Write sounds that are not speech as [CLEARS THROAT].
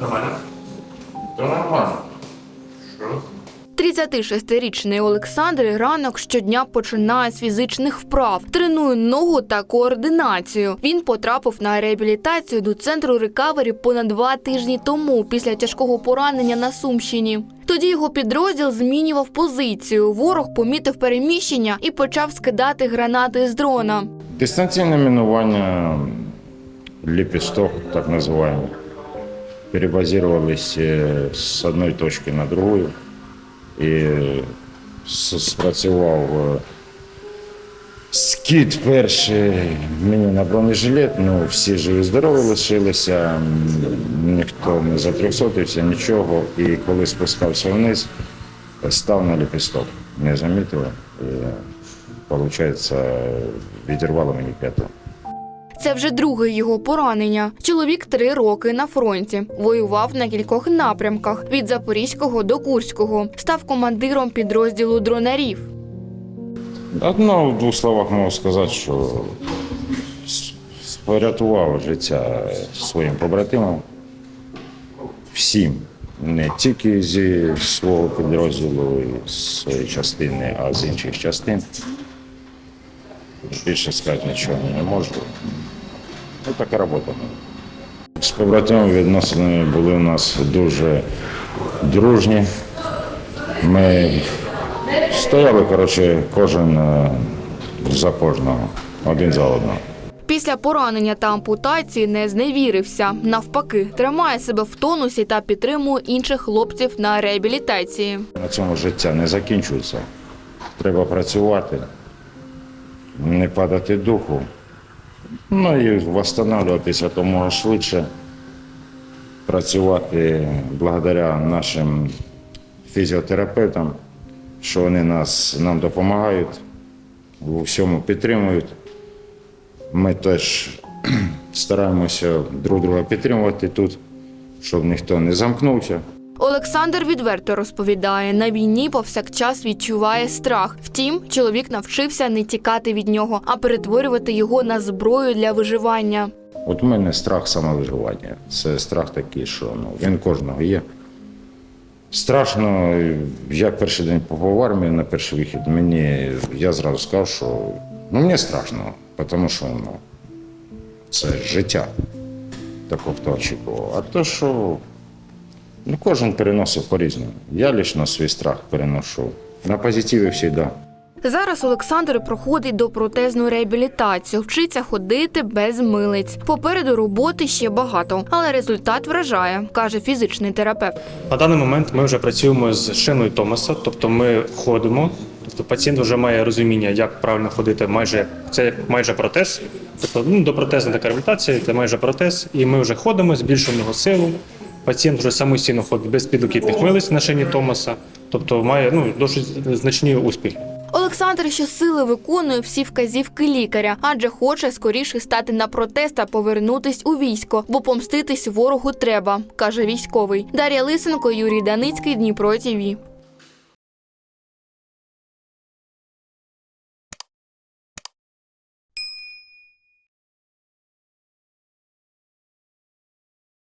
Нормально? Та нормально. Що? 36-річний Олександр ранок щодня починає з фізичних вправ, тренує ногу та координацію. Він потрапив на реабілітацію до центру рекавері понад два тижні тому після тяжкого поранення на Сумщині. Тоді його підрозділ змінював позицію. Ворог помітив переміщення і почав скидати гранати з дрона. Дистанційне мінування, ліпісток, так називаємо. Перебазировались е, з одної точки на другу. І с- спрацював е, скид перший мені на бронежилет. Ну, всі живі здорові лишилися, ніхто не затрьохсотився, нічого. І коли спускався вниз, став на ліпісток. Не замітили. Виходить, відірвало мені п'яту. Це вже друге його поранення. Чоловік три роки на фронті. Воював на кількох напрямках від Запорізького до Курського. Став командиром підрозділу дронарів. Одно в двох словах можу сказати, що порятував життя своїм побратимам. Всім. Не тільки зі свого підрозділу з своєї частини, а з інших частин. Більше сказати нічого не можу. Ну, така робота. З побратимами відносини були у нас дуже дружні. Ми Стояли, коротше, кожен е, за кожного, один за одного. Після поранення та ампутації не зневірився. Навпаки, тримає себе в тонусі та підтримує інших хлопців на реабілітації. На цьому життя не закінчується. Треба працювати, не падати духу. Ну і встановлюватися тому швидше, працювати благодаря нашим фізіотерапевтам, що вони нас, нам допомагають, у всьому підтримують. Ми теж [CLEARS THROAT] стараємося друг друга підтримувати тут, щоб ніхто не замкнувся. Олександр відверто розповідає, на війні повсякчас відчуває страх. Втім, чоловік навчився не тікати від нього, а перетворювати його на зброю для виживання. От у мене страх самовиживання. Це страх такий, що ну, він кожного є. Страшно, я перший день побув в армії на перший вихід. Мені я зразу сказав, що ну, мені страшно, тому що ну, це життя. Такого хто очікував. А то, що ну, кожен переносив по-різному. Я лично свій страх переношу на позитиві завжди. Зараз Олександр проходить до протезну реабілітацію, вчиться ходити без милиць. Попереду роботи ще багато, але результат вражає, каже фізичний терапевт. На даний момент ми вже працюємо з шиною Томаса, тобто ми ходимо. Тобто пацієнт вже має розуміння, як правильно ходити. Майже це майже протез. Тобто ну, до протезна така реабілітація, це майже протез. І ми вже ходимо, збільшуємо його силу. Пацієнт вже самостійно ходить без підлокітних милиць на шині Томаса, тобто має ну досить значні успіхи. Олександр щосили виконує всі вказівки лікаря, адже хоче скоріше стати на протест та повернутись у військо, бо помститись ворогу треба, каже військовий. Дар'я Лисенко, Юрій Даницький, Дніпро ТІВІ.